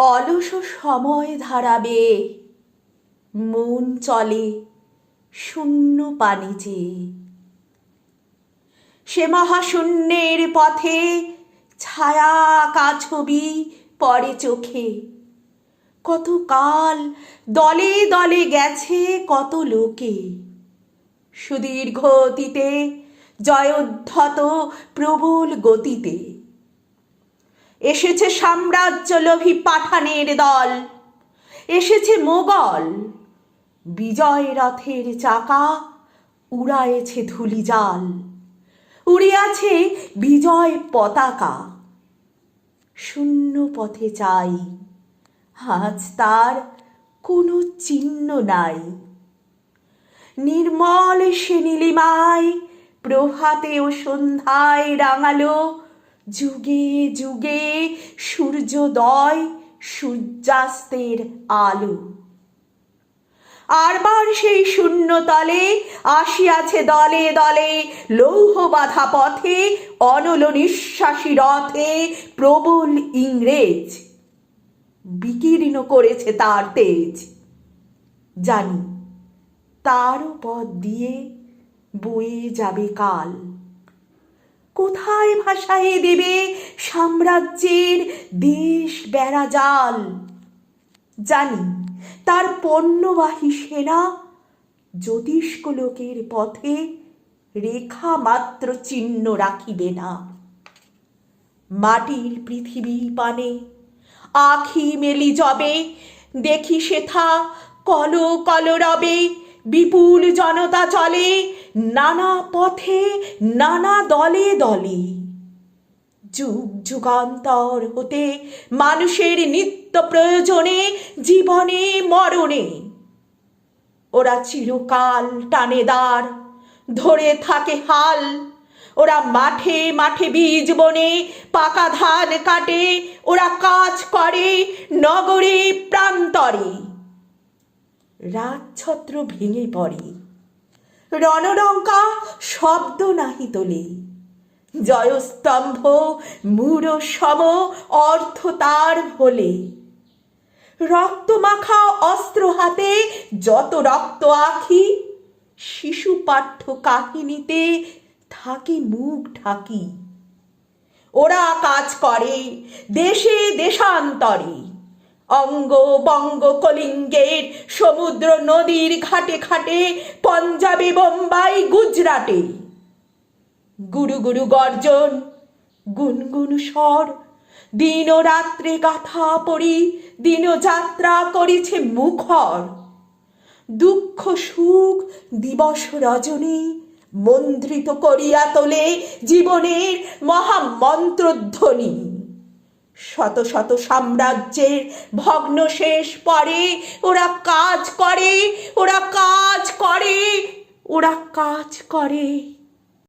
অলস সময় ধারাবে। মন চলে শূন্য পানি যে। সে মহাশূন্যের পথে ছায়া আঁকা ছবি পড়ে চোখে। কত কাল দলে দলে গেছে কত লোকে। সুদীর্ঘ অতীতে জয়োদ্ধত প্রবল গতিতে। এসেছে সাম্রাজ্য লোভী পাঠানের দল, এসেছে মোগল, বিজয় রথের চাকা উড়ায়েছে ধুলিজাল, উড়িয়াছে বিজয় পতাকা। শূন্য পথে চাই, আজ তার কোনো চিহ্ন নাই। নির্মল সে নীলিমায় প্রভাতে ও সন্ধ্যায় রাঙালো যুগে যুগে সূর্যোদয় সূর্যাস্তের আলো। আরবার সেই শূন্যতলে আসিয়াছে দলে দলে লৌহ বাধা পথে, অনল নিঃশ্বাসী রথে প্রবল ইংরেজ। বিকীর্ণ করেছে তার তেজ। জানি তারও পথ দিয়ে বয়ে যাবে কাল। কোথায় ভাষায় দেবে সাম্রাজ্যের দেশ বেড়া জাল জানি, তার পণ্যবাহী সেনা জ্যোতিষ্ক লোকের পথে রেখা মাত্র চিহ্ন রাখিবে না। মাটির পৃথিবী পানে আখি মেলি জবে, দেখি সেথা কল কল রবে বিপুল জনতা চলে নানা পথে, নানা দলে দলে। যুগ যুগান্তর হতে, মানুষের নিত্য প্রয়োজনে, জীবনে, মরণে। ওরা চিরকাল টানে দাঁড় ধরে থাকে হাল। ওরা মাঠে মাঠে বীজ বনে, পাকা ধান কাটে, ওরা কাজ করে নগরে প্রান্তরে। রাজছত্র ভেঙে পড়ে। রণরঙ্কা শব্দ নাহি তোলে। জয়স্তম্ভ মূর সম, অর্থ তার ভোলে। রক্তমাখা অস্ত্র হাতে যত রক্ত আখি, শিশু পাঠ্য কাহিনীতে থাকে মুখ ঢাকি। ওরা কাজ করে দেশে দেশান্তরে। অঙ্গ বঙ্গ কলিঙ্গের সমুদ্র নদীর ঘাটে ঘাটে, পঞ্জাবে, বোম্বাই, গুজরাটে। গুরু গুরু গর্জন, গুনগুন স্বর দিন ও রাত্রে গাথা পড়ি দিন যাত্রা করিছে মুখর। দুঃখ সুখ দিবস রজনী মন্ত্রিত করিয়া তোলে জীবনের মহামন্ত্রধ্বনি। শত শত সাম্রাজ্যের ভগ্ন শেষ পরে ওরা কাজ করে, ওরা কাজ করে, ওরা কাজ করে।